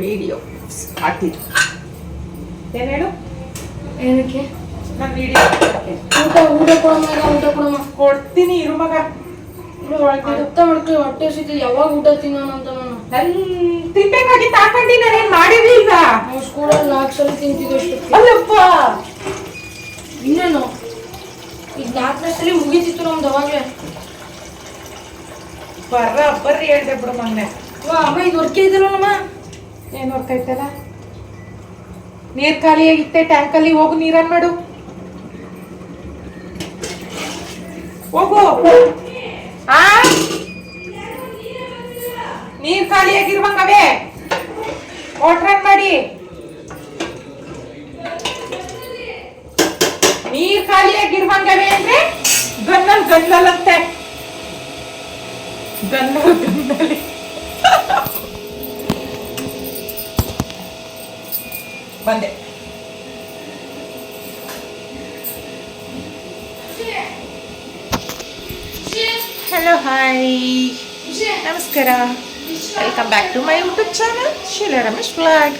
Video ಹಾಕಿದ್ದು ಏನು ಹೇಳು? ಏನಕ್ಕೆ? ನಾನು ವಿಡಿಯೋ ಊಟ ಊಟ ಕೊಡಮ್ಮ ಈಗ ಊಟ ಕೊಡಮ್ಮ ಕೊಡ್ತೀನಿ ಇರು ಮಗ. ಅರ್ಥ ಮಾಡ್ಕೊ ಹೊಟ್ಟೆ ಸಿಗ್ತದೆ ಯಾವಾಗ ಊಟ ತಿನ್ನೋಣ ಅಂತ ನಾನು. ನನ್ ತಿನ್ಬೇಕಾಗಿತ್ತು ಹಾಕೊಂಡಿ ಏನು ಮಾಡಿರ್ಲಿಲ್ಲ ನಾವು ಸ್ಕೂಲಲ್ಲಿ ನಾಲ್ಕು ಸಲ ತಿಂತಿದ್ದೆ ಅಷ್ಟೊತ್ತಿಗೆ. ಅಲ್ಲಪ್ಪ ಇನ್ನೇನು? ಈಗ ನಾಲ್ಕನೇ ಸಲ ಮುಗೀತಿತ್ತು ನಮ್ದು ಅವಾಗಲೇ. ಬರ್ರ ಬರ್ರಿ ಹೇಳ್ದೆ ಬಿಡು ಮೊನ್ನೆ. ಅಮ್ಮ ಇದು ವರ್ಕೆ ಏನ್ ಹೊರ್ಕೈತಲ್ಲ ನೀರ್ ಖಾಲಿಯಾಗಿತ್ತೆ ಟ್ಯಾಂಕಲ್ಲಿ ಹೋಗು, ನೀರನ್ ಮಾಡು. ಹೋಗು. ಆ? ನೀರ್ ಖಾಲಿಯಾಗಿರುವಂಗವೇ. ವಾಟ್ರನ್ ಮಾಡಿ. ನೀರ್ ಖಾಲಿಯಾಗಿರುವಂಗವೇ ಅಂದ್ರೆ ಗನ್ನಲ್ ಅಂತೆ. ಗನ್ನಲ್ ಗನ್ನಲಿ. ಬಂದೆ. ಹಲೋ ಹಾಯ್ ನಮಸ್ಕಾರ. Welcome back to my YouTube channel Sheela Ramesh blog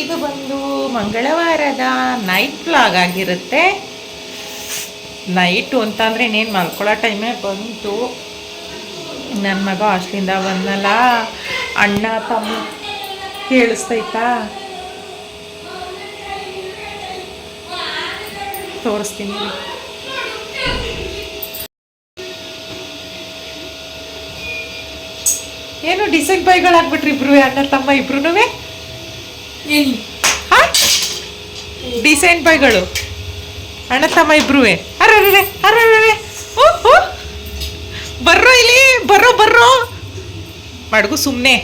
ಇದು ಬಂದು ಮಂಗಳವಾರದ ನೈಟ್ ಬ್ಲಾಗ್ ಆಗಿರುತ್ತೆ. ನೈಟು ಅಂತಂದರೆ ಇನ್ನೇನು ಮಲ್ಕೊಳ್ಳೋ ಟೈಮೇ ಬಂತು. ನನ್ನ ಮಗ ಹಾಸ್ಟ್ಲಿಂದ ಬಂದಲ್ಲ ಅಣ್ಣ ತಮ್ಮ ಕೇಳಿಸ್ತೈತಾ ತೋರಿಸ್ತೀನಿ. ಏನು ಡಿಸೈನ್ ಬೈಗಳಾಗ್ಬಿಟ್ರಿ ಇಬ್ರು ಅಣ್ಣ ತಮ್ಮ ಇಬ್ರು ಡಿಸೈನ್ ಬೈಗಳು ಅಣ್ಣ ತಮ್ಮ ಇಬ್ರು ಅರ್ರೇ ಅರ್ರೇ ಓ ಬರ್ರೋ ಇಲ್ಲಿ ಬರ್ರೋ ಬರ್ರೋ. ಮಡ್ಗು ಸುಮ್ಮನೆ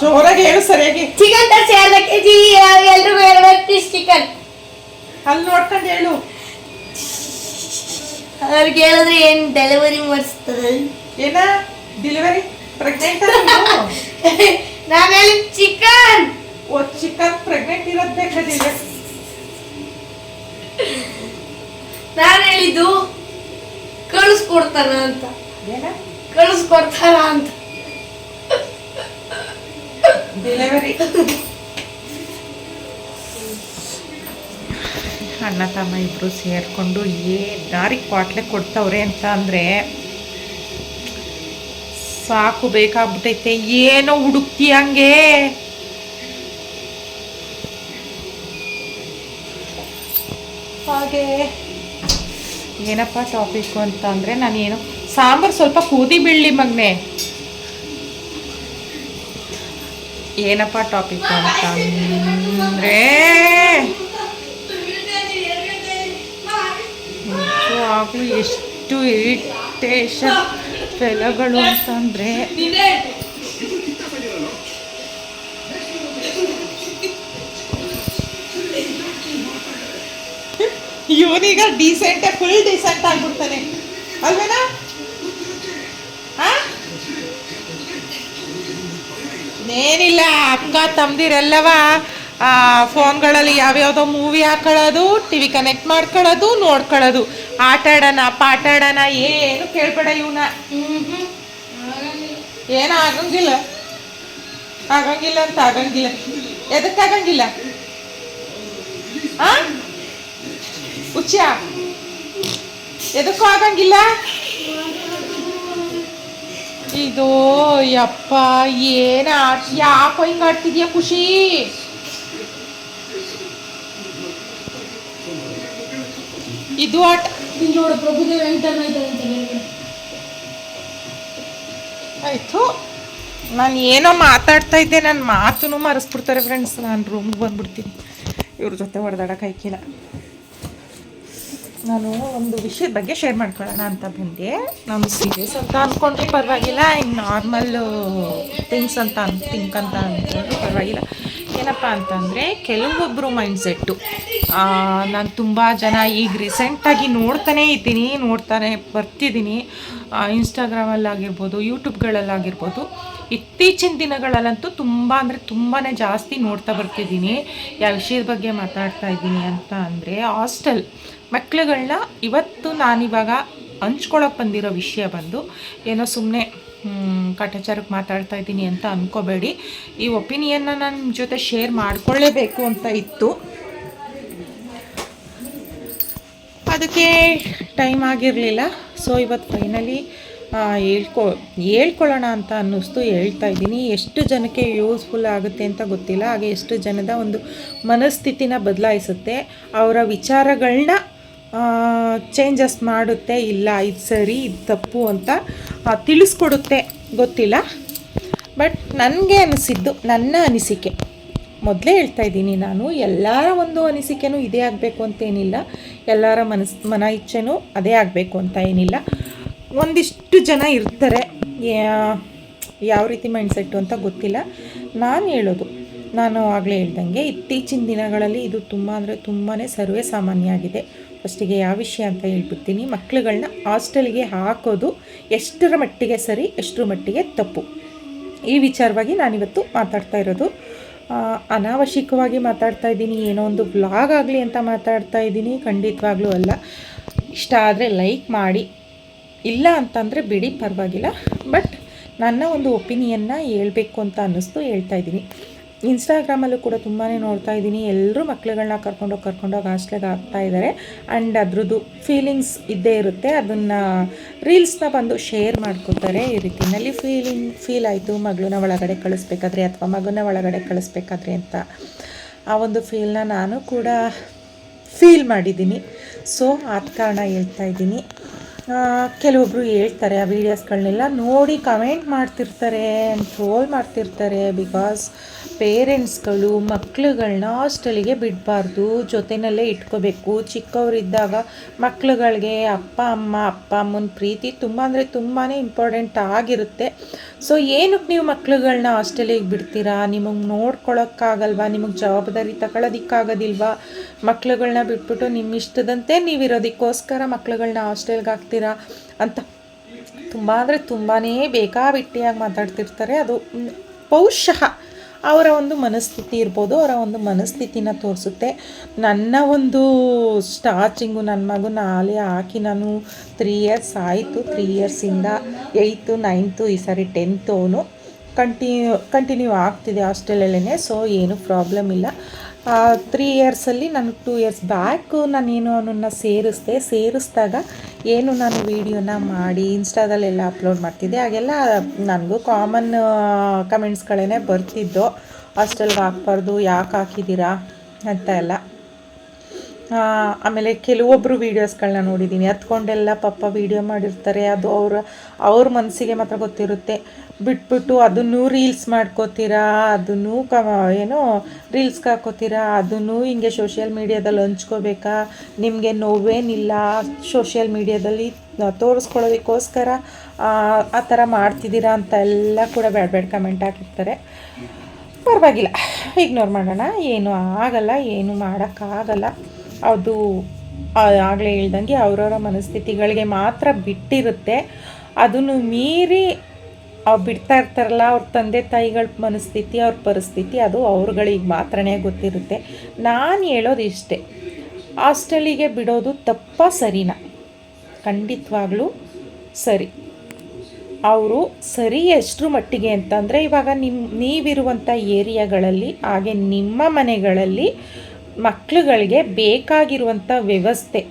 ಜೋರಾಗಿ ಹೇಳು ಸರಿಯಾಗಿ ಚಿಕನ್ ತರಿಸಿ ಅರ್ಧ ಕೆ ಜಿ ಎಲ್ರಿಗೂ ಎರಡು ಪೀಸ್ ಚಿಕನ್ ಅಲ್ಲಿ ನೋಡ್ಕೊಂಡು ಹೇಳು. ಅವ್ರಿಗೆ ಹೇಳಿದ್ರೆ ಏನು ಡೆಲಿವರಿ ಮಾಡಿಸ್ತದೆ ಏನ? ಡೆಲಿವರಿ ಪ್ರೆಗ್ನೆಂಟ್ ನಾನು ಹೇಳಿ ಚಿಕನ್ ಓ ಚಿಕನ್ ಪ್ರೆಗ್ನೆಂಟ್ ಇರೋದು ಬೇಕಾದಿಲ್ಲ ನಾನು ಹೇಳಿದ್ದು ಕಳಿಸ್ಕೊಡ್ತಾರ ಅಂತ. ಏನ? ಕಳಿಸ್ಕೊಡ್ತಾರ ಅಂತ. ಡೆಲಿವರಿ ಅಣ್ಣ ತಮ್ಮ ಇಬ್ರು ಸೇರ್ಕೊಂಡು ದಾರಿ ಕ್ವಾಟ್ಲೆ ಕೊಡ್ತವ್ರೆ ಅಂತ ಅಂದರೆ ಸಾಕು ಬೇಕಾಗ್ಬಿಟ್ಟೈತೆ. ಏನೋ ಹುಡುಕ್ತಿ ಹಂಗೆ. ಹಾಗೆ. ಏನಪ್ಪ ಟಾಪಿಕ್ ಅಂತ ಅಂದರೆ ನಾನೇನು ಸಾಂಬಾರು ಸ್ವಲ್ಪ ಕೂದಿ ಬೀಳಲಿ ಮಗ್ನೆ. ಏನಪ್ಪ ಟಾಪಿಕ್ ಅಂತ ಅಂದ್ರೆ? ನಿಜವಾಗ್ಲೂ ಎಷ್ಟು ಇರಿಟೇಷನ್ ಫೆಲಗಳು ಅಂತಂದರೆ? ಇವನೀಗ ಡೀಸೆಂಟ್ ಫುಲ್ ಡೀಸೆಂಟ್ ಆಗ್ಬಿಡ್ತಾನೆ. ಅಲ್ವೇನಾ? ಏನಿಲ್ಲ ಅಕ್ಕ, ತಮ್ದಿರೆಲ್ಲವ ಫೋನ್ಗಳಲ್ಲಿ ಯಾವ್ಯಾವುದೋ ಮೂವಿ ಹಾಕೊಳ್ಳೋದು ಟಿ ವಿ ಕನೆಕ್ಟ್ ಮಾಡ್ಕೊಳ್ಳೋದು, ನೋಡ್ಕೊಳ್ಳೋದು. ಆಟ ಆಡೋಣ, ಪಾಠ ಆಡೋಣ, ಏನು ಕೇಳ್ಬೇಡ ಇವನ. ಏನು ಆಗಂಗಿಲ್ಲ. ಆಗಂಗಿಲ್ಲ ಅಂತ ಆಗಂಗಿಲ್ಲ. ಎದಕ್ಕೆ ಆಗಂಗಿಲ್ಲ? ಆ? ಹುಚ್ಚ? ಎದಕ್ಕೂ ಆಗಂಗಿಲ್ಲ? ಇದು ಯಪ್ಪ ಏನ ಆಟ ಯಾಕೋ ಹಿಂಗ ಆಡ್ತಿದ್ಯಾ ಖುಷಿ? ಇದು ಆಟ ನೋಡು ಪ್ರಭುದೇವ. ಆಯ್ತು. ನಾನು ಏನೋ ಮಾತಾಡ್ತಾ ಇದ್ದೆ ನನ್ನ ಮಾತು ಮರೆಸ್ಬಿಡ್ತಾರೆ ಫ್ರೆಂಡ್ಸ್ ನಾನು ರೂಮ್ಗೆ ಬಂದ್ಬಿಡ್ತೀನಿ. ಇವ್ರ ಜೊತೆ ಹೊಡೆದಾಡಕ್ಕೆ ಆಯ್ಕಿಲ್ಲ. ನಾನು ಒಂದು ವಿಷಯದ ಬಗ್ಗೆ ಶೇರ್ ಮಾಡ್ಕೊಳ್ಳೋಣ ಅಂತ ಬಂದೆ. ನಾನು ಸೀರಿಯಸ್ ಅಂತ ಅಂದ್ಕೊಂಡ್ರೆ ಪರವಾಗಿಲ್ಲ, ಹಿಂಗೆ ನಾರ್ಮಲ್ ಥಿಂಗ್ಸ್ ಅಂತ ಅನ್ ಥಿಂಕ್ ಅಂತ ಅಂದ್ಕೊಂಡ್ರೆ ಪರವಾಗಿಲ್ಲ. ಏನಪ್ಪ ಅಂತಂದರೆ ಕೆಲವೊಬ್ಬರು ಮೈಂಡ್ಸೆಟ್ಟು ನಾನು ತುಂಬ ಜನ ಈಗ ರೀಸೆಂಟಾಗಿ ನೋಡ್ತಾನೇ ಇದ್ದೀನಿ, ನೋಡ್ತಾನೆ ಬರ್ತಿದ್ದೀನಿ. ಇನ್ಸ್ಟಾಗ್ರಾಮಲ್ಲಾಗಿರ್ಬೋದು ಯೂಟ್ಯೂಬ್ಗಳಲ್ಲಾಗಿರ್ಬೋದು ಇತ್ತೀಚಿನ ದಿನಗಳಲ್ಲಂತೂ ತುಂಬ ಅಂದರೆ ತುಂಬಾ ಜಾಸ್ತಿ ನೋಡ್ತಾ ಬರ್ತಿದ್ದೀನಿ. ಯಾವ ವಿಷಯದ ಬಗ್ಗೆ ಮಾತಾಡ್ತಾ ಇದ್ದೀನಿ ಅಂತ ಅಂದರೆ ಹಾಸ್ಟೆಲ್. ಮಕ್ಕಳುಗಳನ್ನ ಇವತ್ತು ನಾನಿವಾಗ ಹಂಚ್ಕೊಳಕ್ಕೆ ಬಂದಿರೋ ವಿಷಯ ಬಂದು ಏನೋ ಸುಮ್ಮನೆ ಕಾಟಾಚಾರಕ್ಕೆ ಮಾತಾಡ್ತಾ ಇದ್ದೀನಿ ಅಂತ ಅಂದ್ಕೋಬೇಡಿ ಈ ಒಪಿನಿಯನ್ನ ನನ್ನ ಜೊತೆ ಶೇರ್ ಮಾಡಿಕೊಳ್ಳೇಬೇಕು ಅಂತ ಇತ್ತು. ಅದಕ್ಕೆ ಟೈಮ್ ಆಗಿರಲಿಲ್ಲ. ಸೊ ಇವತ್ತು ಫೈನಲಿ ಹೇಳ್ಕೊ, ಹೇಳ್ಕೊಳ್ಳೋಣ ಅಂತ ಅನ್ನಿಸ್ತು. ಹೇಳ್ತಾ ಇದ್ದೀನಿ. ಎಷ್ಟು ಜನಕ್ಕೆ ಯೂಸ್ಫುಲ್ ಆಗುತ್ತೆ ಅಂತ ಗೊತ್ತಿಲ್ಲ. ಹಾಗೆ ಎಷ್ಟು ಜನದ ಒಂದು ಮನಸ್ಥಿತಿನ ಬದಲಾಯಿಸುತ್ತೆ. ಅವರ ವಿಚಾರಗಳನ್ನ ಚೇಂಜಸ್ ಮಾಡುತ್ತೆ. ಇಲ್ಲ, ಇದು ಸರಿ, ಇದು ತಪ್ಪು ಅಂತ ತಿಳಿಸ್ಕೊಡುತ್ತೆ ಗೊತ್ತಿಲ್ಲ. ಬಟ್ ನನಗೆ ಅನಿಸಿದ್ದು, ನನ್ನ ಅನಿಸಿಕೆ. ಮೊದಲೇ ಹೇಳ್ತಾ ಇದ್ದೀನಿ ನಾನು, ಎಲ್ಲರ ಒಂದು ಅನಿಸಿಕೆನೂ ಇದೇ ಆಗಬೇಕು ಅಂತೇನಿಲ್ಲ ಎಲ್ಲರ ಮನಸ್, ಮನ ಇಚ್ಛೆನೂ ಅದೇ ಆಗಬೇಕು ಅಂತ ಏನಿಲ್ಲ. ಒಂದಿಷ್ಟು ಜನ ಇರ್ತಾರೆ ಯಾವ ರೀತಿ ಮೈಂಡ್ಸೆಟ್ಟು ಅಂತ ಗೊತ್ತಿಲ್ಲ. ನಾನು ಹೇಳೋದು ನಾನು ಆಗಲೇ ಹೇಳ್ದಂಗೆ ಇತ್ತೀಚಿನ ದಿನಗಳಲ್ಲಿ ಇದು ತುಂಬ ಅಂದರೆ ತುಂಬಾ ಸರ್ವೇ ಸಾಮಾನ್ಯ ಆಗಿದೆ ಫಸ್ಟಿಗೆ ಯಾವ ವಿಷಯ ಅಂತ ಹೇಳ್ಬಿಡ್ತೀನಿ. ಮಕ್ಕಳುಗಳನ್ನ ಹಾಸ್ಟೆಲ್ಗೆ ಹಾಕೋದು ಎಷ್ಟರ ಮಟ್ಟಿಗೆ ಸರಿ, ಎಷ್ಟರ ಮಟ್ಟಿಗೆ ತಪ್ಪು. ಈ ವಿಚಾರವಾಗಿ ನಾನಿವತ್ತು ಮಾತಾಡ್ತಾ ಇರೋದು. ಅನಾವಶ್ಯಕವಾಗಿ ಮಾತಾಡ್ತಾ ಇದ್ದೀನಿ. ಏನೋ ಒಂದು ಬ್ಲಾಗ್ ಆಗಲಿ ಅಂತ ಮಾತಾಡ್ತಾ ಇದ್ದೀನಿ. ಖಂಡಿತವಾಗ್ಲೂ ಅಲ್ಲ. ಇಷ್ಟ ಆದರೆ ಲೈಕ್ ಮಾಡಿ. ಇಲ್ಲ ಅಂತಂದರೆ ಬಿಡಿ, ಪರವಾಗಿಲ್ಲ. ಬಟ್ ನನ್ನ ಒಂದು ಒಪಿನಿಯನ್ನ ಹೇಳಬೇಕು ಅಂತ ಅನ್ನಿಸ್ತು ಹೇಳ್ತಾ ಇದ್ದೀನಿ. ಇನ್ಸ್ಟಾಗ್ರಾಮಲ್ಲೂ ಕೂಡ ತುಂಬಾ ನೋಡ್ತಾ ಇದ್ದೀನಿ. ಎಲ್ಲರೂ ಮಕ್ಳುಗಳನ್ನ ಕರ್ಕೊಂಡೋಗಿ ಕರ್ಕೊಂಡೋಗಿ ಹಾಸ್ಟ್ಲಿಗೆ ಹಾಕ್ತಾ ಇದ್ದಾರೆ ಆ್ಯಂಡ್ ಅದ್ರದ್ದು ಫೀಲಿಂಗ್ಸ್ ಇದ್ದೇ ಇರುತ್ತೆ. ಅದನ್ನು ರೀಲ್ಸ್ನ ಬಂದು ಶೇರ್ ಮಾಡ್ಕೋತಾರೆ. ಈ ರೀತಿಯಲ್ಲಿ ಫೀಲಿಂಗ್ ಫೀಲ್ ಆಯಿತು. ಮಗಳನ್ನ ಒಳಗಡೆ ಕಳಿಸ್ಬೇಕಾದ್ರೆ ಅಥವಾ ಮಗನ ಒಳಗಡೆ ಕಳಿಸ್ಬೇಕಾದ್ರೆ ಅಂತ ಆ ಒಂದು ಫೀಲ್ನ ನಾನು ಕೂಡ ಫೀಲ್ ಮಾಡಿದ್ದೀನಿ. ಸೊ ಆದ ಕಾರಣ ಹೇಳ್ತಾ ಇದ್ದೀನಿ. ಕೆಲವೊಬ್ಬರು ಹೇಳ್ತಾರೆ, ಆ ವೀಡಿಯೋಸ್ಗಳನ್ನೆಲ್ಲ ನೋಡಿ ಕಮೆಂಟ್ ಮಾಡ್ತಿರ್ತಾರೆ ಟ್ರೋಲ್ ಮಾಡ್ತಿರ್ತಾರೆ ಬಿಕಾಸ್ ಪೇರೆಂಟ್ಸ್ಗಳು ಮಕ್ಳುಗಳನ್ನ ಹಾಸ್ಟೆಲಿಗೆ ಬಿಡಬಾರ್ದು. ಜೊತೆಯಲ್ಲೇ ಇಟ್ಕೋಬೇಕು. ಚಿಕ್ಕವರಿದ್ದಾಗ ಮಕ್ಳುಗಳಿಗೆ ಅಪ್ಪ, ಅಮ್ಮ, ಅಪ್ಪ, ಅಮ್ಮನ ಪ್ರೀತಿ ತುಂಬ ಅಂದರೆ ತುಂಬಾ ಇಂಪಾರ್ಟೆಂಟ್ ಆಗಿರುತ್ತೆ. ಸೊ ಏನಕ್ಕೆ ನೀವು ಮಕ್ಳುಗಳನ್ನ ಹಾಸ್ಟೆಲಿಗೆ ಬಿಡ್ತೀರಾ? ನಿಮಗೆ ನೋಡ್ಕೊಳಕ್ಕಾಗಲ್ವಾ? ನಿಮಗೆ ಜವಾಬ್ದಾರಿ ತಗೊಳ್ಳೋದಿಕ್ಕಾಗೋದಿಲ್ವಾ ಮಕ್ಳುಗಳನ್ನ ಬಿಟ್ಬಿಟ್ಟು ನಿಮ್ಮ ಇಷ್ಟದಂತೆ ನೀವಿರೋದಕ್ಕೋಸ್ಕರ ಮಕ್ಳುಗಳನ್ನ ಹಾಸ್ಟೆಲ್ಗೆ ಹಾಕ್ತೀರಾ? ಅಂತ ತುಂಬ ಅಂದರೆ ತುಂಬಾ ಬೇಕಾಬಿಟ್ಟಿಯಾಗಿ ಮಾತಾಡ್ತಿರ್ತಾರೆ. ಅದು ಬಹುಶಃ ಅವರ ಒಂದು ಮನಸ್ಥಿತಿ ಇರ್ಬೋದು, ಅವರ ಒಂದು ಮನಸ್ಥಿತಿನ ತೋರಿಸುತ್ತೆ. ನನ್ನ ಒಂದು ಸ್ಟಾರ್ಟಿಂಗು ನನ್ನ ಮಗು ನಾಲೆ ಹಾಕಿ ನಾನು ತ್ರೀ ಇಯರ್ಸ್ ಆಯಿತು ತ್ರೀ ಇಯರ್ಸಿಂದ ಏಯ್ತು ನೈನ್ತು ಈ ಸಾರಿ ಟೆಂತು ಅವನು. ಕಂಟಿನ್ಯೂ ಕಂಟಿನ್ಯೂ ಆಗ್ತಿದೆ ಹಾಸ್ಟೆಲಲ್ಲೇ ಸೊ ಏನು ಪ್ರಾಬ್ಲಮ್ ಇಲ್ಲ. ತ್ರೀ ಇಯರ್ಸಲ್ಲಿ ನಾನು ಟೂ ಇಯರ್ಸ್ ಬ್ಯಾಕು ನಾನೇನು ಅವನನ್ನು ಸೇರಿಸ್ದೆ, ಸೇರಿಸಿದಾಗ ಏನು ನಾನು ವೀಡಿಯೋನ ಮಾಡಿ ಇನ್ಸ್ಟಾದಲ್ಲೆಲ್ಲ ಅಪ್ಲೋಡ್ ಮಾಡ್ತಿದ್ದೆ. ಹಾಗೆಲ್ಲ ನನಗೂ ಕಾಮನ್ ಕಮೆಂಟ್ಸ್ಗಳೇ ಬರ್ತಿದ್ದು ಹಾಸ್ಟೆಲ್ಗೆ ಹಾಕ್ಬಾರ್ದು, ಯಾಕೆ ಹಾಕಿದ್ದೀರಾ ಅಂತ ಎಲ್ಲ. ಆಮೇಲೆ ಕೆಲವೊಬ್ಬರು ವೀಡಿಯೋಸ್ಗಳನ್ನ ನೋಡಿದ್ದೀನಿ ಹತ್ಕೊಂಡೆಲ್ಲ ಪಾಪ ವೀಡಿಯೋ ಮಾಡಿರ್ತಾರೆ. ಅದು ಅವ್ರ ಅವ್ರ ಮನಸ್ಸಿಗೆ ಮಾತ್ರ ಗೊತ್ತಿರುತ್ತೆ. ಬಿಟ್ಬಿಟ್ಟು ಅದನ್ನು ರೀಲ್ಸ್ ಮಾಡ್ಕೋತೀರಾ, ಅದನ್ನು ಕ, ಏನು ರೀಲ್ಸ್ಗೆ ಹಾಕೋತೀರಾ, ಅದನ್ನು ಹಿಂಗೆ ಸೋಷಿಯಲ್ ಮೀಡ್ಯಾದಲ್ಲಿ ಹಂಚ್ಕೋಬೇಕಾ? ನಿಮಗೆ ನೋವೇನಿಲ್ಲ ಸೋಷಿಯಲ್ ಮೀಡ್ಯಾದಲ್ಲಿ ತೋರಿಸ್ಕೊಳ್ಳೋದಕ್ಕೋಸ್ಕರ, ಆ ಥರ ಮಾಡ್ತಿದ್ದೀರಾ ಅಂತ ಎಲ್ಲ ಕೂಡ ಬ್ಯಾಡ್ ಬೇಡ ಕಮೆಂಟ್ ಹಾಕಿರ್ತಾರೆ. ಪರವಾಗಿಲ್ಲ. ಇಗ್ನೋರ್ ಮಾಡೋಣ. ಏನು ಆಗಲ್ಲ, ಏನು ಮಾಡೋಕ್ಕಾಗಲ್ಲ. ಅದು ಆಗಲೇ ಹೇಳ್ದಂಗೆ ಅವರವರ ಮನಸ್ಥಿತಿಗಳಿಗೆ ಮಾತ್ರ ಬಿಟ್ಟಿರುತ್ತೆ. ಅದನ್ನು ಮೀರಿ ಅವ್ರು ಬಿಡ್ತಾ ಇರ್ತಾರಲ್ಲ, ಅವ್ರ ತಂದೆ ತಾಯಿಗಳ ಮನಸ್ಥಿತಿ, ಅವ್ರ ಪರಿಸ್ಥಿತಿ, ಅದು ಅವ್ರುಗಳಿಗೆ ಮಾತ್ರನೇ ಗೊತ್ತಿರುತ್ತೆ. ನಾನು ಹೇಳೋದು ಇಷ್ಟೇ ಹಾಸ್ಟೆಲಿಗೆ ಬಿಡೋದು ತಪ್ಪ ಸರಿನಾ? ಖಂಡಿತವಾಗ್ಲೂ ಸರಿ. ಅವರು ಸರಿ ಎಷ್ಟರ ಮಟ್ಟಿಗೆ ಅಂತಂದರೆ ಇವಾಗ ನಿಮ್ಮ ನೀವಿರುವಂಥ ಏರಿಯಾಗಳಲ್ಲಿ, ಹಾಗೆ ನಿಮ್ಮ ಮನೆಗಳಲ್ಲಿ ಮಕ್ಳುಗಳಿಗೆ ಬೇಕಾಗಿರುವಂಥ ವ್ಯವಸ್ಥೆ.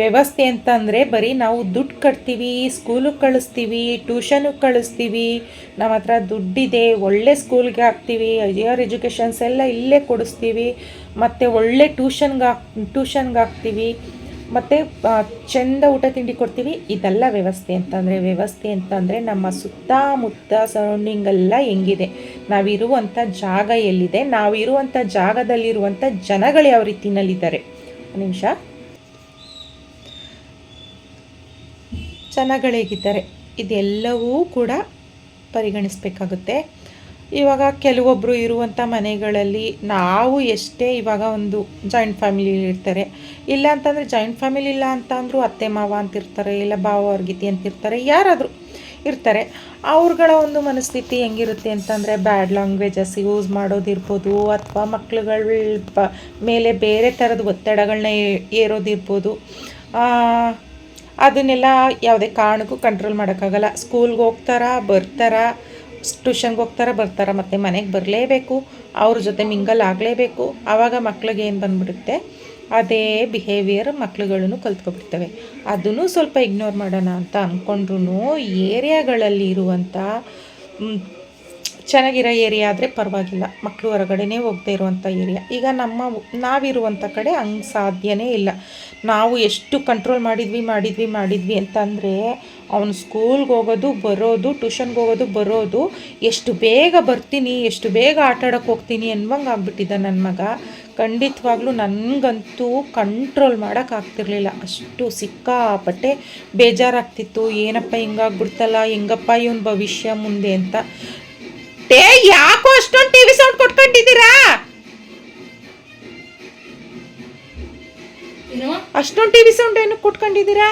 ವ್ಯವಸ್ಥೆ ಅಂತಂದರೆ ಬರೀ ನಾವು ದುಡ್ಡು ಕಟ್ತೀವಿ ಸ್ಕೂಲಿಗೆ ಕಳಿಸ್ತೀವಿ ಟ್ಯೂಷನಿಗೆ ಕಳಿಸ್ತೀವಿ, ನಮ್ಮ ಹತ್ರ ದುಡ್ಡಿದೆ, ಒಳ್ಳೆ ಸ್ಕೂಲ್ಗೆ ಹಾಕ್ತೀವಿ ಹೈಯರ್ ಎಜುಕೇಷನ್ಸ್ ಎಲ್ಲ ಇಲ್ಲೇ ಕೊಡಿಸ್ತೀವಿ, ಮತ್ತು ಒಳ್ಳೆ ಟ್ಯೂಷನ್ಗೆ ಹಾಕ್ ಟ್ಯೂಷನ್ಗೆ ಹಾಕ್ತೀವಿ, ಮತ್ತು ಚೆಂದ ಊಟ ತಿಂಡಿ ಕೊಡ್ತೀವಿ, ಇದೆಲ್ಲ ವ್ಯವಸ್ಥೆ ಅಂತಂದರೆ ವ್ಯವಸ್ಥೆ ಅಂತಂದರೆ ನಮ್ಮ ಸುತ್ತಮುತ್ತ ಸರೌಂಡಿಂಗೆಲ್ಲ ಹೆಂಗಿದೆ. ನಾವಿರುವಂಥ ಜಾಗ ಎಲ್ಲಿದೆ? ನಾವಿರುವಂಥ ಜಾಗದಲ್ಲಿರುವಂಥ ಜನಗಳು ಯಾವ ರೀತಿನಲ್ಲಿದ್ದಾರೆ. ನಿಮಿಷ. ಜನಗಳೇಗಿದ್ದಾರೆ. ಇದೆಲ್ಲವೂ ಕೂಡ ಪರಿಗಣಿಸಬೇಕಾಗುತ್ತೆ. ಇವಾಗ ಕೆಲವೊಬ್ಬರು ಇರುವಂಥ ಮನೆಗಳಲ್ಲಿ ನಾವು ಎಷ್ಟೇ ಇವಾಗ ಒಂದು ಜಾಯಿಂಟ್ ಫ್ಯಾಮಿಲಿ ಇರ್ತಾರೆ. ಇಲ್ಲ ಅಂತಂದರೆ ಜಾಯಿಂಟ್ ಫ್ಯಾಮಿಲಿ ಇಲ್ಲ ಅಂತಂದರೂ ಅತ್ತೆ, ಮಾವ ಅಂತಿರ್ತಾರೆ, ಇಲ್ಲ ಭಾವ ಅವ್ರಗಿತಿ ಅಂತಿರ್ತಾರೆ, ಯಾರಾದರೂ. ಇರ್ತಾರೆ. ಅವ್ರುಗಳ ಒಂದು ಮನಸ್ಥಿತಿ ಹೆಂಗಿರುತ್ತೆ ಅಂತಂದರೆ ಬ್ಯಾಡ್ ಲ್ಯಾಂಗ್ವೇಜಸ್ ಯೂಸ್ ಮಾಡೋದಿರ್ಬೋದು ಅಥವಾ ಮಕ್ಳುಗಳ ಪ, ಮೇಲೆ ಬೇರೆ ಥರದ ಒತ್ತಡಗಳನ್ನ ಏರೋದಿರ್ಬೋದು. ಅದನ್ನೆಲ್ಲ ಯಾವುದೇ ಕಾರಣಕ್ಕೂ ಕಂಟ್ರೋಲ್ ಮಾಡೋಕ್ಕಾಗಲ್ಲ. ಸ್ಕೂಲ್ಗೆ ಹೋಗ್ತಾರಾ, ಬರ್ತಾರಾ ಟ್ಯೂಷನ್ಗೆ ಹೋಗ್ತಾರ, ಬರ್ತಾರ, ಮತ್ತು ಮನೆಗೆ ಬರಲೇಬೇಕು, ಅವ್ರ ಜೊತೆ ಮಿಂಗಲ್ ಆಗಲೇಬೇಕು. ಆವಾಗ ಮಕ್ಳಿಗೆ ಏನು ಬಂದ್ಬಿಡುತ್ತೆ? ಅದೇ ಬಿಹೇವಿಯರ್ ಮಕ್ಳುಗಳನ್ನು ಕಲ್ತ್ಕೊಬಿಡ್ತವೆ. ಅದನ್ನು ಸ್ವಲ್ಪ ಇಗ್ನೋರ್ ಮಾಡೋಣ ಅಂತ ಅಂದ್ಕೊಂಡ್ರು ಏರಿಯಾಗಳಲ್ಲಿ ಇರುವಂಥ ಚೆನ್ನಾಗಿರೋ ಏರಿಯಾ ಆದರೆ ಪರವಾಗಿಲ್ಲ. ಮಕ್ಕಳು ಹೊರಗಡೆನೇ ಹೋಗದೆ ಇರುವಂಥ ಏರಿಯಾ ಈಗ ನಮ್ಮ ನಾವಿರುವಂಥ ಕಡೆ ಹಂಗೆ ಸಾಧ್ಯನೇ ಇಲ್ಲ. ನಾವು ಎಷ್ಟು ಕಂಟ್ರೋಲ್ ಮಾಡಿದ್ವಿ ಮಾಡಿದ್ವಿ ಮಾಡಿದ್ವಿ ಅಂತಂದರೆ ಅವನು ಸ್ಕೂಲ್ಗೆ ಹೋಗೋದು, ಬರೋದು ಟ್ಯೂಷನ್ಗೆ ಹೋಗೋದು, ಬರೋದು, ಎಷ್ಟು ಬೇಗ ಬರ್ತೀನಿ, ಎಷ್ಟು ಬೇಗ ಆಟ ಆಡೋಕ್ಕೆ ಹೋಗ್ತೀನಿ ಅನ್ನುವಂಗೆ ಆಗ್ಬಿಟ್ಟಿದ್ದ ನನ್ನ ಮಗ. ಖಂಡಿತವಾಗ್ಲೂ ನನಗಂತೂ ಕಂಟ್ರೋಲ್ ಮಾಡೋಕ್ಕಾಗ್ತಿರ್ಲಿಲ್ಲ ಅಷ್ಟು ಸಿಕ್ಕಾಪಟ್ಟೆ ಬೇಜಾರಾಗ್ತಿತ್ತು. ಏನಪ್ಪ ಹಿಂಗಾಗ್ಬಿಡ್ತಲ್ಲ, ಹೆಂಗಪ್ಪ ಇವನ ಭವಿಷ್ಯ ಮುಂದೆ ಅಂತ. ಟೇ ಯಾಕೋ ಅಷ್ಟೊಂದು ಟಿವಿ ಸೌಂಡ್ ಕೊಟ್ಕೊಂಡಿದ್ದೀರಾ? ಏನು? ಅಷ್ಟೊಂದು ಟಿವಿ ಸೌಂಡ್ ಏನು ಕೊಟ್ಕೊಂಡಿದ್ದೀರಾ?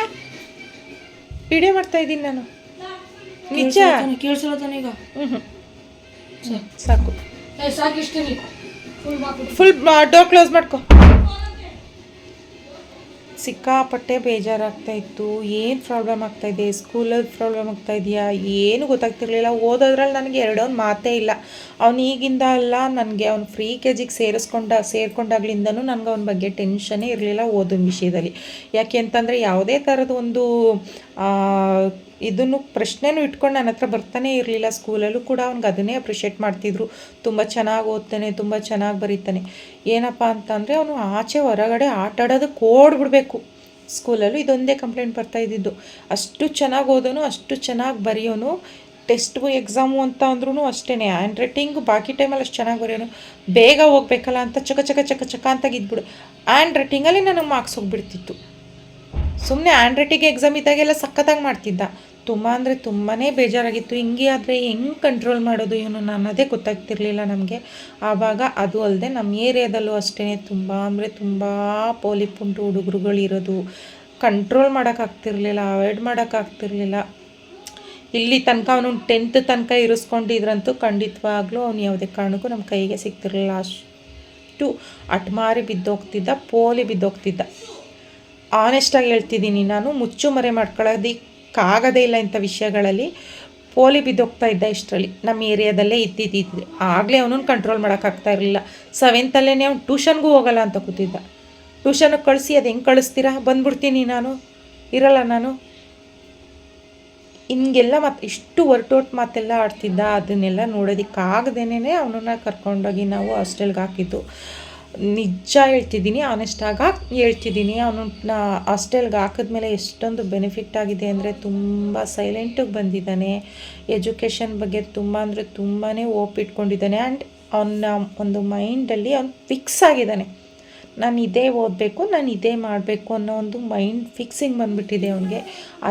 ವಿಡಿಯೋ ಮಾಡ್ತಾ ಇದ್ದೀನಿ ನಾನು. ನಿಜ? ಈಗ. ಸಾಕು. ಏ ಫುಲ್ ಡೋರ್ ಕ್ಲೋಸ್ ಮಾಡ್ಕೊ. ಸಿಕ್ಕಾಪಟ್ಟೆ ಬೇಜಾರಾಗ್ತಾ ಇತ್ತು. ಏನು ಪ್ರಾಬ್ಲಮ್ ಆಗ್ತಾ ಇದೆ? ಸ್ಕೂಲಲ್ಲಿ ಪ್ರಾಬ್ಲಮ್ ಆಗ್ತಾ ಇದೆಯಾ? ಏನು ಗೊತ್ತಾಗ್ತಿರ್ಲಿಲ್ಲ. ಓದೋದ್ರಲ್ಲಿ ನನಗೆ ಎರಡೊಂದು ಮಾತೇ ಇಲ್ಲ. ಅವ್ನು ಈಗಿಂದ ಅಲ್ಲ, ನನಗೆ ಅವ್ನು ಫ್ರೀ ಕೆ ಜಿಗೆ ಸೇರಿಸ್ಕೊಂಡ, ಸೇರ್ಕೊಂಡಾಗ್ಲಿಂದನೂ ನನಗೆ ಅವನ ಬಗ್ಗೆ ಟೆನ್ಷನ್ನೇ ಇರಲಿಲ್ಲ ಓದೋ ವಿಷಯದಲ್ಲಿ. ಯಾಕೆ ಅಂತಂದರೆ ಯಾವುದೇ ಥರದ ಒಂದು ಇದನ್ನು ಪ್ರಶ್ನೆನೂ ಇಟ್ಕೊಂಡು ನನ್ನ ಹತ್ರ ಬರ್ತಾನೆ ಇರಲಿಲ್ಲ. ಸ್ಕೂಲಲ್ಲೂ ಕೂಡ ಅವ್ನಿಗೆ ಅದನ್ನೇ ಅಪ್ರಿಷಿಯೇಟ್ ಮಾಡ್ತಿದ್ರು. ತುಂಬ ಚೆನ್ನಾಗಿ ಓದ್ತಾನೆ, ತುಂಬ ಚೆನ್ನಾಗಿ ಬರೀತಾನೆ. ಏನಪ್ಪ ಅಂತಂದರೆ ಅವನು ಆಚೆ ಹೊರಗಡೆ ಆಟ ಆಡೋದಕ್ಕೆ ಓಡ್ಬಿಡ್ಬೇಕು. ಸ್ಕೂಲಲ್ಲೂ ಇದೊಂದೇ ಕಂಪ್ಲೇಂಟ್ ಬರ್ತಾ ಇದ್ದಿದ್ದು. ಅಷ್ಟು ಚೆನ್ನಾಗಿ ಓದೋನು, ಅಷ್ಟು ಚೆನ್ನಾಗಿ ಬರೆಯೋನು, ಟೆಸ್ಟ್ ಎಕ್ಸಾಮು ಅಂತ ಅಂದ್ರೂ ಅಷ್ಟೇ ಹ್ಯಾಂಡ್ ರೈಟಿಂಗು ಬಾಕಿ ಟೈಮಲ್ಲಿ ಅಷ್ಟು ಚೆನ್ನಾಗಿ ಬರೆಯೋನು. ಬೇಗ ಹೋಗ್ಬೇಕಲ್ಲ ಅಂತ ಚಕ ಚಕ ಚಕ ಚಕ ಅಂತ ಇದ್ಬಿಡು. ಹ್ಯಾಂಡ್ ರೈಟಿಂಗಲ್ಲಿ ನನಗೆ ಮಾರ್ಕ್ಸ್ ಹೋಗ್ಬಿಡ್ತಿತ್ತು. ಸುಮ್ಮನೆ ಹ್ಯಾಂಡ್ ರೈಟಿಂಗ್ ಎಕ್ಸಾಮ್ ಇದ್ದಾಗೆಲ್ಲ ಸಖತ್ತಾಗಿ ಮಾಡ್ತಿದ್ದ. ತುಂಬ ಅಂದರೆ ತುಂಬಾ ಬೇಜಾರಾಗಿತ್ತು. ಹಿಂಗೆ ಆದರೆ ಹೆಂಗೆ ಕಂಟ್ರೋಲ್ ಮಾಡೋದು ಇವನು ನಾನು ಅದೇ ಗೊತ್ತಾಗ್ತಿರ್ಲಿಲ್ಲ ನಮಗೆ. ಆವಾಗ ಅದು ಅಲ್ಲದೆ ನಮ್ಮ ಏರಿಯಾದಲ್ಲೂ ಅಷ್ಟೇ ತುಂಬ ಅಂದರೆ ತುಂಬ ಪೋಲಿ ಪುಂಟು ಹುಡುಗರುಗಳಿರೋದು ಕಂಟ್ರೋಲ್ ಮಾಡೋಕ್ಕಾಗ್ತಿರ್ಲಿಲ್ಲ ಅವಾಯ್ಡ್ ಮಾಡೋಕ್ಕಾಗ್ತಿರ್ಲಿಲ್ಲ ಇಲ್ಲಿ ತನಕ ಅವನು ಟೆಂತ್ ತನಕ ಇರಿಸ್ಕೊಂಡಿದ್ರಂತೂ ಖಂಡಿತವಾಗ್ಲೂ ಅವನು ಯಾವುದೇ ಕಾರಣಕ್ಕೂ ನಮ್ಮ ಕೈಗೆ ಸಿಗ್ತಿರಲಿಲ್ಲ ಅಷ್ಟು. ಅಟ್ಮಾರಿ ಬಿದ್ದೋಗ್ತಿದ್ದ, ಪೋಲಿ ಬಿದ್ದೋಗ್ತಿದ್ದ. ಆನೆಸ್ಟಾಗಿ ಹೇಳ್ತಿದ್ದೀನಿ, ನಾನು ಮುಚ್ಚು ಮರೆ ಮಾಡ್ಕೊಳ್ಳೋದಕ್ಕಾಗದೇ ಇಲ್ಲ ಇಂಥ ವಿಷಯಗಳಲ್ಲಿ. ಪೋಲಿ ಬಿದ್ದೋಗ್ತಾ ಇದ್ದ ಇಷ್ಟರಲ್ಲಿ. ನಮ್ಮ ಏರಿಯಾದಲ್ಲೇ ಇದ್ದಿದ್ದಿದ್ದೆ. ಆಗಲೇ ಅವನನ್ನು ಕಂಟ್ರೋಲ್ ಮಾಡೋಕ್ಕಾಗ್ತಾ ಇರಲಿಲ್ಲ. ಸೆವೆಂತಲ್ಲೇ ಅವ್ನು ಟ್ಯೂಷನ್ಗೂ ಹೋಗಲ್ಲ ಅಂತ ಕೂತಿದ್ದ. ಟ್ಯೂಷನ್ಗೆ ಕಳಿಸಿ, ಅದು ಹೆಂಗೆ ಕಳಿಸ್ತೀರಾ? ಬಂದ್ಬಿಡ್ತೀನಿ ನಾನು. ಇರಲ್ಲ ನಾನು. ಹಿಂಗೆಲ್ಲ ಮತ್ತು ಇಷ್ಟು ಹೊರಟೋಟ್ ಮಾತೆಲ್ಲ ಆಡ್ತಿದ್ದ, ಅದನ್ನೆಲ್ಲ ನೋಡೋದಕ್ಕಾಗದೇನೆ ಅವನನ್ನ ಕರ್ಕೊಂಡೋಗಿ ನಾವು ಹಾಸ್ಟೆಲ್ಗೆ ಹಾಕಿದ್ದು. ನಿಜ ಹೇಳ್ತಿದ್ದೀನಿ ಆನೆಸ್ಟಾಗಿ ಹೇಳ್ತಿದ್ದೀನಿ. ಅವನನ್ನ ಹಾಸ್ಟೆಲ್ಗೆ ಹಾಕಿದ್ಮೇಲೆ ಎಷ್ಟೊಂದು ಬೆನಿಫಿಟ್ ಆಗಿದೆ ಅಂದರೆ ತುಂಬ ಸೈಲೆಂಟಾಗಿ ಬಂದಿದ್ದಾನೆ. ಎಜುಕೇಷನ್ ಬಗ್ಗೆ ತುಂಬ ಅಂದರೆ ತುಂಬಾ ಇಟ್ಕೊಂಡಿದ್ದಾನೆ ಆ್ಯಂಡ್ ಅವನ ಒಂದು ಮೈಂಡಲ್ಲಿ ಅವ್ನು ಫಿಕ್ಸ್ ಆಗಿದ್ದಾನೆ. ನಾನು ಇದೇ ಓದಬೇಕು, ನಾನು ಇದೇ ಮಾಡಬೇಕು ಅನ್ನೋ ಒಂದು ಮೈಂಡ್ ಫಿಕ್ಸಿಂಗ್ ಬಂದುಬಿಟ್ಟಿದೆ ಅವನಿಗೆ.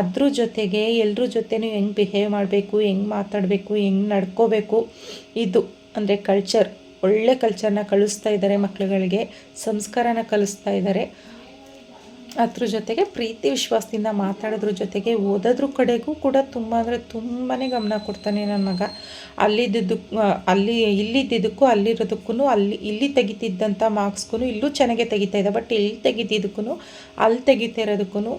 ಅದ್ರ ಜೊತೆಗೆ ಎಲ್ಲರ ಜೊತೆನೂ ಹೆಂಗೆ ಬಿಹೇವ್ ಮಾಡಬೇಕು, ಹೆಂಗೆ ಮಾತಾಡಬೇಕು, ಹೆಂಗೆ ನಡ್ಕೋಬೇಕು, ಇದು ಅಂದರೆ ಕಲ್ಚರ್ ಒಳ್ಳೆ ಕಲ್ಚರ್ನ ಕಳಿಸ್ತಾ ಇದ್ದಾರೆ ಮಕ್ಳುಗಳಿಗೆ, ಸಂಸ್ಕಾರನ ಕಲಿಸ್ತಾ ಇದ್ದಾರೆ. ಅದ್ರ ಜೊತೆಗೆ ಪ್ರೀತಿ ವಿಶ್ವಾಸದಿಂದ ಮಾತಾಡೋದ್ರ ಜೊತೆಗೆ ಓದೋದ್ರ ಕಡೆಗೂ ಕೂಡ ತುಂಬ ಅಂದರೆ ತುಂಬಾ ಗಮನ ಕೊಡ್ತಾನೆ ನನ್ನ ಮಗ. ಅಲ್ಲಿದ್ದು ಅಲ್ಲಿ ಇಲ್ಲಿದ್ದಿದ್ದಕ್ಕೂ ಅಲ್ಲಿರೋದಕ್ಕೂ ಅಲ್ಲಿ, ಇಲ್ಲಿ ತೆಗಿತಿದ್ದಂಥ ಮಾರ್ಕ್ಸ್ಗೂ ಇಲ್ಲೂ ಚೆನ್ನಾಗೆ ತೆಗಿತಾ ಇದ್ದ ಬಟ್ ಇಲ್ಲಿ ತೆಗಿತಿದ್ದಕ್ಕೂ ಅಲ್ಲಿ ತೆಗಿತಾ ಇರೋದಕ್ಕೂ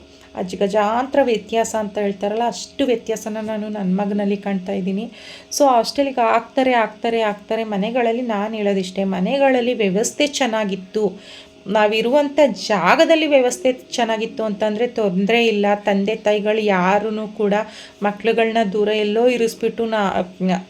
ಗಜಾಂತರ ವ್ಯತ್ಯಾಸ ಅಂತ ಹೇಳ್ತಾರಲ್ಲ, ಅಷ್ಟು ವ್ಯತ್ಯಾಸನ ನಾನು ನನ್ನ ಮಗನಲ್ಲಿ ಕಾಣ್ತಾ ಇದ್ದೀನಿ. ಸೊ ಹಾಸ್ಟೆಲಿಗೆ ಆಗ್ತಾರೆ ಆಗ್ತಾರೆ ಆಗ್ತಾರೆ ಮನೆಗಳಲ್ಲಿ ನಾನು ಹೇಳೋದಿಷ್ಟೇ, ಮನೆಗಳಲ್ಲಿ ವ್ಯವಸ್ಥೆ ಚೆನ್ನಾಗಿತ್ತು. ನಾವಿರುವಂಥ ಜಾಗದಲ್ಲಿ ವ್ಯವಸ್ಥೆ ಚೆನ್ನಾಗಿತ್ತು ಅಂತಂದರೆ ತೊಂದರೆ ಇಲ್ಲ. ತಂದೆ ತಾಯಿಗಳು ಯಾರೂ ಕೂಡ ಮಕ್ಳುಗಳನ್ನ ದೂರ ಎಲ್ಲೋ ಇರಿಸ್ಬಿಟ್ಟು ನಾ,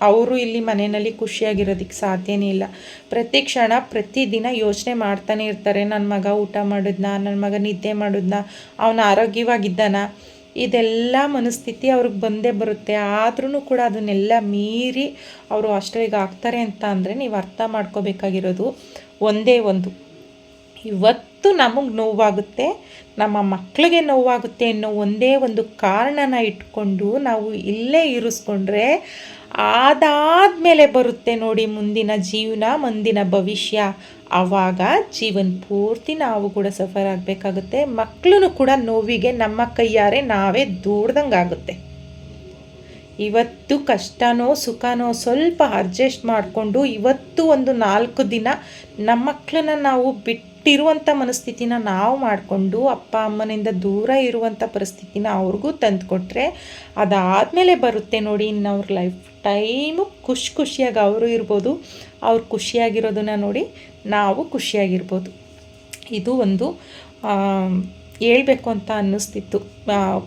ಅವರು ಇಲ್ಲಿ ಮನೆಯಲ್ಲಿ ಖುಷಿಯಾಗಿರೋದಕ್ಕೆ ಸಾಧ್ಯನೇ ಇಲ್ಲ. ಪ್ರತಿ ಕ್ಷಣ ಪ್ರತಿದಿನ ಯೋಚನೆ ಮಾಡ್ತಾನೆ ಇರ್ತಾರೆ. ನನ್ನ ಮಗ ಊಟ ಮಾಡಿದ್ನ ನನ್ನ ಮಗ ನಿದ್ದೆ ಮಾಡಿದ್ನ, ಅವನ ಆರೋಗ್ಯವಾಗಿದ್ದಾನ? ಇದೆಲ್ಲ ಮನಸ್ಥಿತಿ ಅವ್ರಿಗೆ ಬಂದೇ ಬರುತ್ತೆ. ಆದ್ರೂ ಕೂಡ ಅದನ್ನೆಲ್ಲ ಮೀರಿ ಅವರು ಹಾಸ್ಟೆಲಿಗೆ ಆಗ್ತಾರೆ ಅಂತ ಅಂದರೆ ನೀವು ಅರ್ಥ ಮಾಡ್ಕೋಬೇಕಾಗಿರೋದು ಒಂದೇ ಒಂದು. ಇವತ್ತು ನಮಗೆ ನೋವಾಗುತ್ತೆ, ನಮ್ಮ ಮಕ್ಕಳಿಗೆ ನೋವಾಗುತ್ತೆ ಅನ್ನೋ ಒಂದೇ ಒಂದು ಕಾರಣನ ಇಟ್ಕೊಂಡು ನಾವು ಇಲ್ಲೇ ಇರಿಸ್ಕೊಂಡ್ರೆ ಅದಾದಮೇಲೆ ಬರುತ್ತೆ ನೋಡಿ ಮುಂದಿನ ಜೀವನ, ಮುಂದಿನ ಭವಿಷ್ಯ. ಆವಾಗ ಜೀವನ ಪೂರ್ತಿ ನಾವು ಕೂಡ ಸಫರ್ ಆಗಬೇಕಾಗುತ್ತೆ. ಮಕ್ಕಳು ಕೂಡ ನೋವಿಗೆ ನಮ್ಮ ಕೈಯಾರೆ ನಾವೇ ದೂಡ್ದಂಗೆ ಆಗುತ್ತೆ. ಇವತ್ತು ಕಷ್ಟನೋ ಸುಖನೋ ಸ್ವಲ್ಪ ಅಡ್ಜಸ್ಟ್ ಮಾಡಿಕೊಂಡು ಇವತ್ತು ಒಂದು ನಾಲ್ಕು ದಿನ ನಮ್ಮ ಮಕ್ಕಳನ್ನ ನಾವು ಬಿಟ್ಟಿರುವಂಥ ಮನಸ್ಥಿತಿನ ನಾವು ಮಾಡಿಕೊಂಡು ಅಪ್ಪ ಅಮ್ಮನಿಂದ ದೂರ ಇರುವಂಥ ಪರಿಸ್ಥಿತಿನ ಅವ್ರಿಗೂ ತಂದುಕೊಟ್ರೆ ಅದಾದಮೇಲೆ ಬರುತ್ತೆ ನೋಡಿ ಇನ್ನು ಅವ್ರ ಲೈಫ್ ಟೈಮು ಖುಷಿ ಖುಷಿಯಾಗಿ ಅವರು ಇರ್ಬೋದು, ಅವ್ರು ಖುಷಿಯಾಗಿರೋದನ್ನ ನೋಡಿ ನಾವು ಖುಷಿಯಾಗಿರ್ಬೋದು. ಇದು ಒಂದು ಹೇಳ್ಬೇಕು ಅಂತ ಅನ್ನಿಸ್ತಿತ್ತು.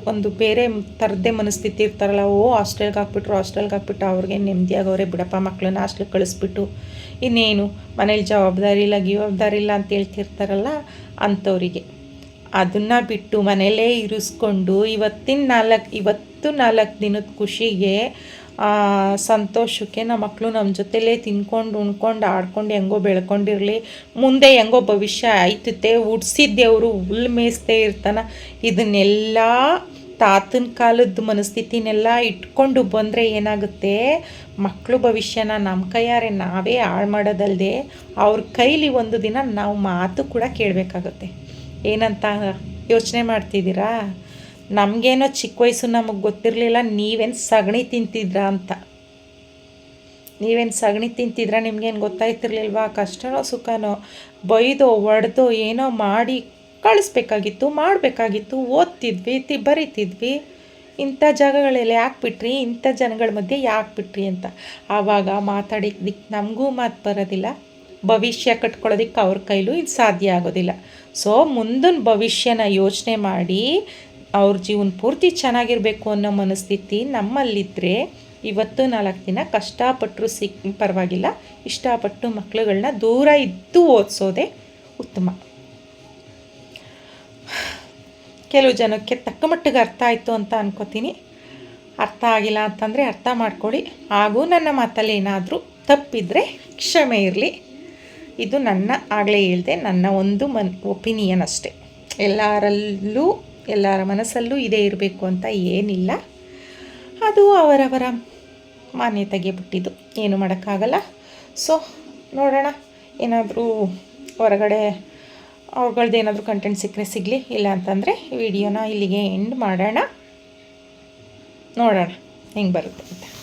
ಒಂದು ಬೇರೆ ಥರದ್ದೇ ಮನಸ್ಥಿತಿ ಇರ್ತಾರಲ್ಲ, ಓ, ಹಾಸ್ಟೆಲ್ಗೆ ಹಾಕ್ಬಿಟ್ರು, ಹಾಸ್ಟೆಲ್ಗೆ ಹಾಕ್ಬಿಟ್ಟು ಅವ್ರಿಗೆ ಅವರೇ ಬಿಡಪ್ಪ ಮಕ್ಕಳನ್ನ ಹಾಸ್ಟೆಲ್ಗೆ ಕಳಿಸ್ಬಿಟ್ಟು, ಇನ್ನೇನು ಮನೇಲಿ ಜವಾಬ್ದಾರಿ ಇಲ್ಲ ಜವಾಬ್ದಾರಿ ಇಲ್ಲ ಅಂತ ಹೇಳ್ತಿರ್ತಾರಲ್ಲ ಅಂಥವರಿಗೆ. ಅದನ್ನು ಬಿಟ್ಟು ಮನೇಲೇ ಇರಿಸ್ಕೊಂಡು ಇವತ್ತಿನ ನಾಲ್ಕು, ಇವತ್ತು ನಾಲ್ಕು ದಿನದ ಖುಷಿಗೆ ಸಂತೋಷಕ್ಕೆ ನಮ್ಮ ಮಕ್ಕಳು ನಮ್ಮ ಜೊತೆಲೇ ತಿನ್ಕೊಂಡು, ಉಣ್ಕೊಂಡು, ಆಡ್ಕೊಂಡು, ಹೆಂಗೋ ಬೆಳ್ಕೊಂಡಿರಲಿ. ಮುಂದೆ ಹೆಂಗೋ ಭವಿಷ್ಯ ಆಯ್ತುತ್ತೆ. ಉಡ್ಸಿದ್ದೇವರು ಹುಲ್ ಮೇಯಿಸ್ದೇ ಇರ್ತಾನೆ. ಇದನ್ನೆಲ್ಲ ತಾತನ ಕಾಲದ ಮನಸ್ಥಿತಿನೆಲ್ಲ ಇಟ್ಕೊಂಡು ಬಂದರೆ ಏನಾಗುತ್ತೆ? ಮಕ್ಕಳು ಭವಿಷ್ಯನ ನಮ್ಮ ಕೈಯಾರೆ ನಾವೇ ಹಾಳು ಮಾಡೋದಲ್ಲದೆ ಅವ್ರ ಕೈಲಿ ಒಂದು ದಿನ ನಾವು ಮಾತು ಕೂಡ ಕೇಳಬೇಕಾಗುತ್ತೆ. ಏನಂತ ಯೋಚನೆ ಮಾಡ್ತಿದ್ದೀರಾ? ನಮಗೇನೋ ಚಿಕ್ಕ ವಯಸ್ಸು ನಮಗೆ ಗೊತ್ತಿರಲಿಲ್ಲ, ನೀವೇನು ಸಗಣಿ ತಿಂತಿದ್ರಾ ಅಂತ. ನೀವೇನು ಸಗಣಿ ತಿಂತಿದ್ರಾ ನಿಮ್ಗೇನು ಗೊತ್ತಾಯ್ತಿರ್ಲಿಲ್ವಾ? ಕಷ್ಟನೋ ಸುಖನೋ, ಬೈದೋ, ಒಡೆದೋ, ಏನೋ ಮಾಡಿ ಕಳಿಸ್ಬೇಕಾಗಿತ್ತು, ಮಾಡಬೇಕಾಗಿತ್ತು, ಓದ್ತಿದ್ವಿ, ತಿ ಬರಿತಿದ್ವಿ. ಇಂಥ ಜಾಗಗಳಲ್ಲಿ ಯಾಕೆ ಇಂಥ ಜನಗಳ ಮಧ್ಯೆ ಯಾಕೆ ಬಿಟ್ರಿ ಅಂತ. ಆವಾಗ ಮಾತಾಡಿದ್ದಕ್ಕೆ ನಮಗೂ ಮಾತು ಬರೋದಿಲ್ಲ. ಭವಿಷ್ಯ ಕಟ್ಕೊಳ್ಳೋದಕ್ಕೆ ಅವ್ರ ಕೈಲೂ ಇದು ಸಾಧ್ಯ ಆಗೋದಿಲ್ಲ. ಸೊ ಮುಂದಿನ ಭವಿಷ್ಯನ ಯೋಚನೆ ಮಾಡಿ ಅವ್ರ ಜೀವನ ಪೂರ್ತಿ ಚೆನ್ನಾಗಿರಬೇಕು ಅನ್ನೋ ಮನಸ್ಥಿತಿ ನಮ್ಮಲ್ಲಿದ್ದರೆ ಇವತ್ತು ನಾಲ್ಕು ದಿನ ಕಷ್ಟಪಟ್ಟರು ಸಿಕ್, ಪರವಾಗಿಲ್ಲ, ಇಷ್ಟಪಟ್ಟು ಮಕ್ಕಳುಗಳನ್ನ ದೂರ ಇದ್ದು ಓದಿಸೋದೇ ಉತ್ತಮ. ಕೆಲವು ಜನಕ್ಕೆ ತಕ್ಕ ಮಟ್ಟಿಗೆ ಅರ್ಥ ಆಯಿತು ಅಂತ ಅನ್ಕೋತೀನಿ. ಅರ್ಥ ಆಗಿಲ್ಲ ಅಂತಂದರೆ ಅರ್ಥ ಮಾಡ್ಕೊಳ್ಳಿ. ಹಾಗೂ ನನ್ನ ಮಾತಲ್ಲಿ ಏನಾದರೂ ತಪ್ಪಿದರೆ ಕ್ಷಮೆ ಇರಲಿ. ಇದು ನನ್ನ ಆಗಲೇ ಹೇಳಿದೆ, ನನ್ನ ಒಂದು ಮನ್, ಒಪಿನಿಯನ್ ಅಷ್ಟೇ. ಎಲ್ಲರಲ್ಲೂ ಎಲ್ಲರ ಮನಸ್ಸಲ್ಲೂ ಇದೇ ಇರಬೇಕು ಅಂತ ಏನಿಲ್ಲ. ಅದು ಅವರವರ ಮಾನ್ಯತೆಗೆ ಬಿಟ್ಟಿದ್ದು. ಏನು ಮಾಡೋಕ್ಕಾಗಲ್ಲ. ಸೊ ನೋಡೋಣ. ಏನಾದರೂ ಹೊರಗಡೆ ಅವ್ರಗಳ್ದು ಏನಾದರೂ ಕಂಟೆಂಟ್ ಸಿಕ್ಕರೆ ಸಿಗಲಿ, ಇಲ್ಲ ಅಂತಂದರೆ ವಿಡಿಯೋನ ಇಲ್ಲಿಗೆ ಎಂಡ್ ಮಾಡೋಣ. ನೋಡೋಣ. ಹೆಂಗೆ ಬರುತ್ತೆ ಅಂತ.